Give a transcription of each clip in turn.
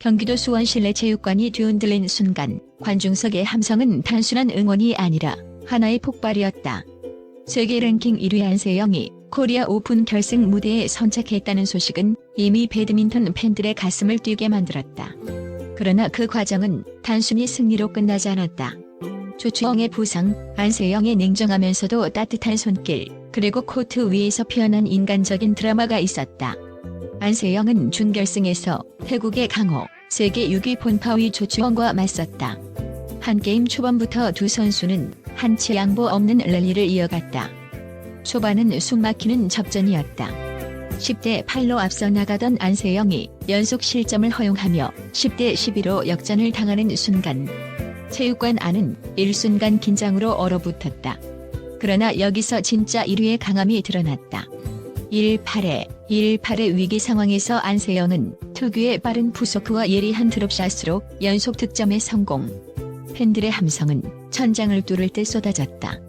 경기도 수원 실내 체육관이 뒤흔들린 순간 관중석의 함성은 단순한 응원이 아니라 하나의 폭발이었다. 세계 랭킹 1위 안세영이 코리아 오픈 결승 무대에 선착했다는 소식은 이미 배드민턴 팬들의 가슴을 뛰게 만들었다. 그러나 그 과정은 단순히 승리로 끝나지 않았다. 조추영의 부상, 안세영의 냉정하면서도 따뜻한 손길, 그리고 코트 위에서 피어난 인간적인 드라마가 있었다. 안세영은 준결승에서 태국의 강호, 세계 6위 본파위 조추영과 맞섰다. 한 게임 초반부터 두 선수는 한치 양보 없는 랠리를 이어갔다. 초반은 숨막히는 접전이었다. 10대 8로 앞서 나가던 안세영이 연속 실점을 허용하며 10대 11로 역전을 당하는 순간 체육관 안은 일순간 긴장으로 얼어붙었다. 그러나 여기서 진짜 1위의 강함이 드러났다. 1-8의 1-8의 위기 상황에서 안세영은 특유의 빠른 푸소크와 예리한 드롭샷으로 연속 득점에 성공. 팬들의 함성은 천장을 뚫을 때 쏟아졌다.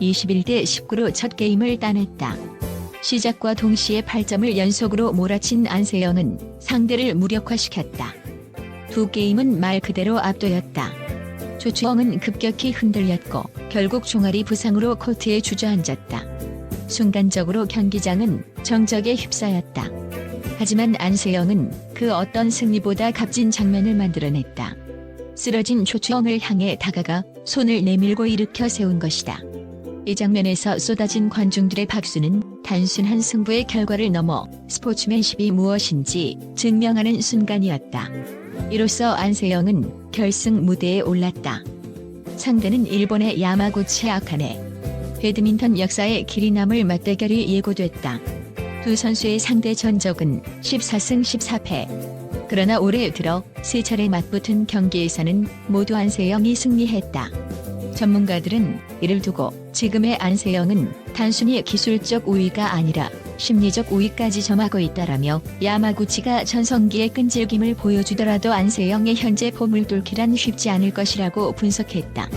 21대 19로 첫 게임을 따냈다. 시작과 동시에 8점을 연속으로 몰아친 안세영은 상대를 무력화시켰다. 두 게임은 말 그대로 압도였다. 조추영은 급격히 흔들렸고 결국 종아리 부상으로 코트에 주저앉았다. 순간적으로 경기장은 정적에 휩싸였다. 하지만 안세영은 그 어떤 승리보다 값진 장면을 만들어냈다. 쓰러진 조추영을 향해 다가가 손을 내밀고 일으켜 세운 것이다. 이 장면에서 쏟아진 관중들의 박수는 단순한 승부의 결과를 넘어 스포츠맨십이 무엇인지 증명하는 순간이었다. 이로써 안세영은 결승 무대에 올랐다. 상대는 일본의 야마구치 아카네. 배드민턴 역사에 길이 남을 맞대결이 예고됐다. 두 선수의 상대 전적은 14승 14패. 그러나 올해 들어 세 차례 맞붙은 경기에서는 모두 안세영이 승리했다. 전문가들은 이를 두고 지금의 안세영은 단순히 기술적 우위가 아니라 심리적 우위까지 점하고 있다라며 야마구치가 전성기의 끈질김을 보여주더라도 안세영의 현재 폼을 뚫기란 쉽지 않을 것이라고 분석했다.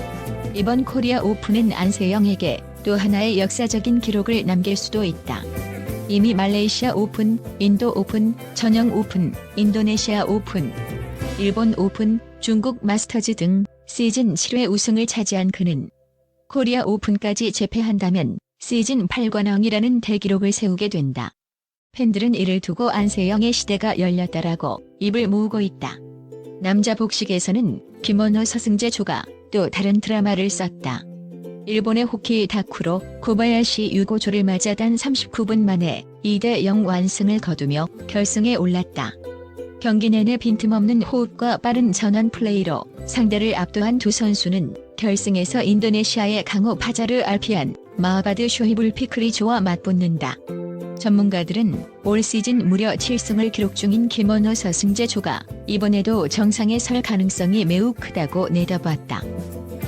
이번 코리아 오픈은 안세영에게 또 하나의 역사적인 기록을 남길 수도 있다. 이미 말레이시아 오픈, 인도 오픈, 전형 오픈, 인도네시아 오픈, 일본 오픈, 중국 마스터즈 등 시즌 7회 우승을 차지한 그는 코리아 오픈까지 재패한다면 시즌 8관왕이라는 대기록을 세우게 된다. 팬들은 이를 두고 안세영의 시대가 열렸다라고 입을 모으고 있다. 남자 복식에서는 김원호 서승재 조가 또 다른 드라마를 썼다. 일본의 호키 다쿠로 고바야시 유고조를 맞아 단 39분 만에 2대 0 완승을 거두며 결승에 올랐다. 경기 내내 빈틈없는 호흡과 빠른 전환 플레이로 상대를 압도한 두 선수는 결승에서 인도네시아의 강호 파자르 알피안, 마하바드 쇼히불 피크리조와 맞붙는다. 전문가들은 올 시즌 무려 7승을 기록 중인 김원호 서승재조가 이번에도 정상에 설 가능성이 매우 크다고 내다봤다.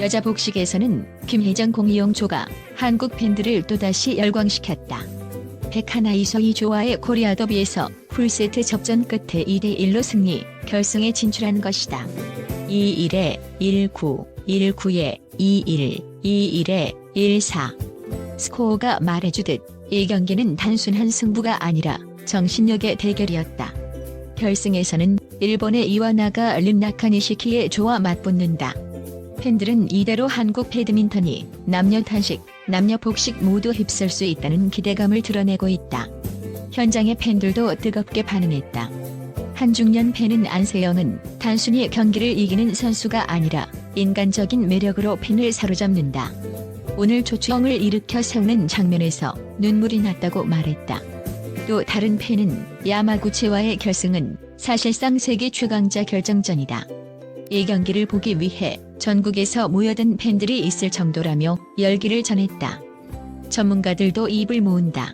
여자 복식에서는 김혜정 공이용조가 한국 팬들을 또다시 열광시켰다. 백하나 이소희 조와의 코리아 더비에서 풀세트 접전 끝에 2대1로 승리, 결승에 진출한 것이다. 2-1에 1-9, 1-9에 2-1, 2-1에 1-4. 스코어가 말해주듯 이 경기는 단순한 승부가 아니라 정신력의 대결이었다. 결승에서는 일본의 이와나가 림나카니시키의 조와 맞붙는다. 팬들은 이대로 한국 배드민턴이 남녀 단식, 남녀 복식 모두 휩쓸 수 있다는 기대감을 드러내고 있다. 현장의 팬들도 뜨겁게 반응했다. 한중년 팬은 안세영은 단순히 경기를 이기는 선수가 아니라 인간적인 매력으로 팬을 사로잡는다. 오늘 조추영을 일으켜 세우는 장면에서 눈물이 났다고 말했다. 또 다른 팬은 야마구치와의 결승은 사실상 세계 최강자 결정전이다. 이 경기를 보기 위해 전국에서 모여든 팬들이 있을 정도라며 열기를 전했다. 전문가들도 입을 모은다.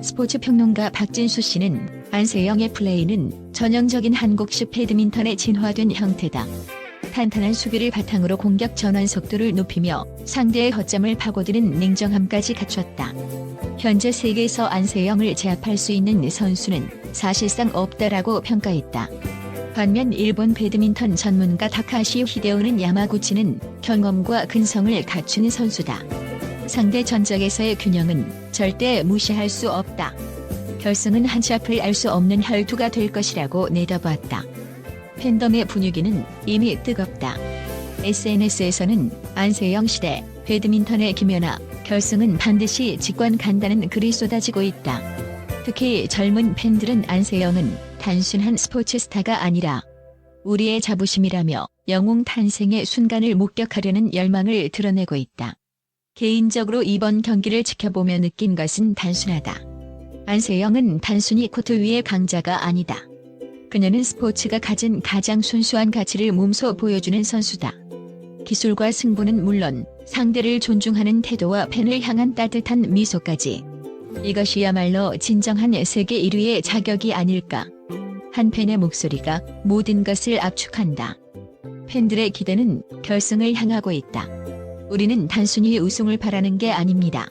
스포츠 평론가 박진수 씨는 안세영의 플레이는 전형적인 한국식 배드민턴의 진화된 형태다. 탄탄한 수비를 바탕으로 공격 전환 속도를 높이며 상대의 허점을 파고드는 냉정함까지 갖췄다. 현재 세계에서 안세영을 제압할 수 있는 선수는 사실상 없다라고 평가했다. 반면 일본 배드민턴 전문가 다카시 히데오는 야마구치는 경험과 근성을 갖춘 선수다. 상대 전적에서의 균형은 절대 무시할 수 없다. 결승은 한치 앞을 알 수 없는 혈투가 될 것이라고 내다봤다. 팬덤의 분위기는 이미 뜨겁다. SNS에서는 안세영 시대 배드민턴의 김연아 결승은 반드시 직관 간다는 글이 쏟아지고 있다. 특히 젊은 팬들은 안세영은 단순한 스포츠 스타가 아니라 우리의 자부심이라며 영웅 탄생의 순간을 목격하려는 열망을 드러내고 있다. 개인적으로 이번 경기를 지켜보며 느낀 것은 단순하다. 안세영은 단순히 코트 위의 강자가 아니다. 그녀는 스포츠가 가진 가장 순수한 가치를 몸소 보여주는 선수다. 기술과 승부는 물론 상대를 존중하는 태도와 팬을 향한 따뜻한 미소까지. 이것이야말로 진정한 세계 1위의 자격이 아닐까. 한 팬의 목소리가 모든 것을 압축한다. 팬들의 기대는 결승을 향하고 있다. 우리는 단순히 우승을 바라는 게 아닙니다.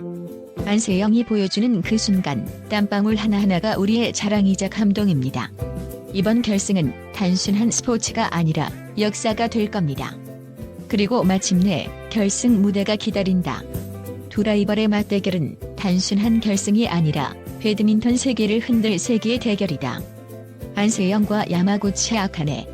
안세영이 보여주는 그 순간 땀방울 하나하나가 우리의 자랑이자 감동입니다. 이번 결승은 단순한 스포츠가 아니라 역사가 될 겁니다. 그리고 마침내 결승 무대가 기다린다. 두 라이벌의 맞대결은 단순한 결승이 아니라 배드민턴 세계를 흔들 세계의 대결이다. 안세영과 야마구치 아카네